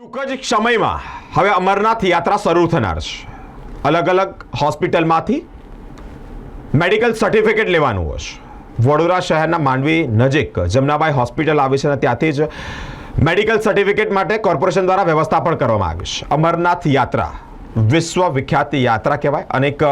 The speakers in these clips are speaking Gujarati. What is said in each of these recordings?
ટૂંક જ સમયમાં હવે અમરનાથ યાત્રા શરૂ થનાર છે. અલગ અલગ હોસ્પિટલમાંથી મેડિકલ સર્ટિફિકેટ લેવાનું હશે વડોદરા શહેરના માંડવી નજીક જમનાબાઈ હોસ્પિટલ આવી છે અને ત્યાંથી જ મેડિકલ સર્ટિફિકેટ માટે કોર્પોરેશન દ્વારા વ્યવસ્થા પણ કરવામાં આવી છે. અમરનાથ યાત્રા વિશ્વ વિખ્યાત યાત્રા કહેવાય. અનેક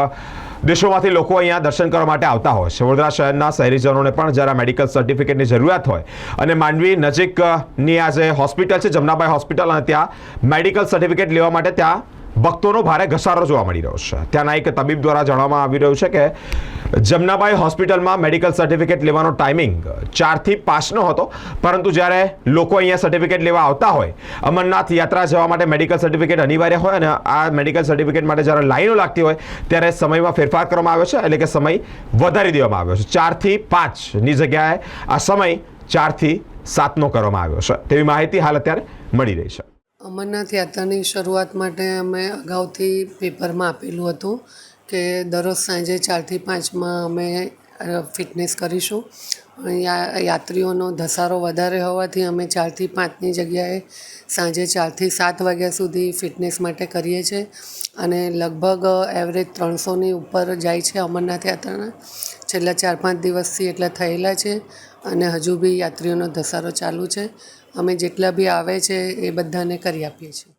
દેશોમાંથી લોકો અહીંયા દર્શન કરવા માટે આવતા હોય. છે વડોદરા શહેરના શહેરીજનોને પણ જ્યારે મેડિકલ સર્ટિફિકેટની જરૂરિયાત હોય. અને માંડવી નજીકની આ જે હોસ્પિટલ છે, જમનાબાઈ હોસ્પિટલ, અને ત્યાં મેડિકલ સર્ટિફિકેટ લેવા માટે ત્યાં ભક્તોનો ભારે ઘસારો જોવા મળી રહ્યો છે. ત્યાંના એક તબીબ દ્વારા જણાવવામાં આવી રહ્યું છે કે જમનાબાઈ હોસ્પિટલમાં મેડિકલ સર્ટિફિકેટ લેવાનો ટાઈમિંગ ચારથી પાંચનો હતો, પરંતુ જ્યારે લોકો અહીંયા સર્ટિફિકેટ લેવા આવતા હોય, અમરનાથ યાત્રા જવા માટે મેડિકલ સર્ટિફિકેટ અનિવાર્ય હોય અને આ મેડિકલ સર્ટિફિકેટ માટે જ્યારે લાઈનો લાગતી હોય, ત્યારે સમયમાં ફેરફાર કરવામાં આવ્યો છે, એટલે કે સમય વધારી દેવામાં આવ્યો છે. ચારથી પાંચની જગ્યાએ આ સમય ચારથી સાતનો કરવામાં આવ્યો છે. તેવી માહિતી હાલ અત્યારે મળી રહી છે. અમરનાથ યાત્રાની શરૂઆત માટે અમે અગાઉથી પેપરમાં આપેલું હતું કે દરરોજ સાંજે ચારથી પાંચમાં અમે ફિટનેસ કરીશું. અહીંયા યાત્રીઓનો ધસારો વધારે હોવાથી અમે ચારથી પાંચની જગ્યાએ સાંજે ચારથી સાત વાગ્યા સુધી ફિટનેસ માટે કરીએ છીએ. અને લગભગ એવરેજ ત્રણસોની ઉપર જાય છે અમરનાથ યાત્રાના. છેલ્લા ચાર પાંચ દિવસથી એટલા થયેલા છે અને હજુ બી યાત્રીઓનો ધસારો ચાલુ છે. અમે જેટલા બી આવે છે એ બધાને કરી આપીએ છીએ.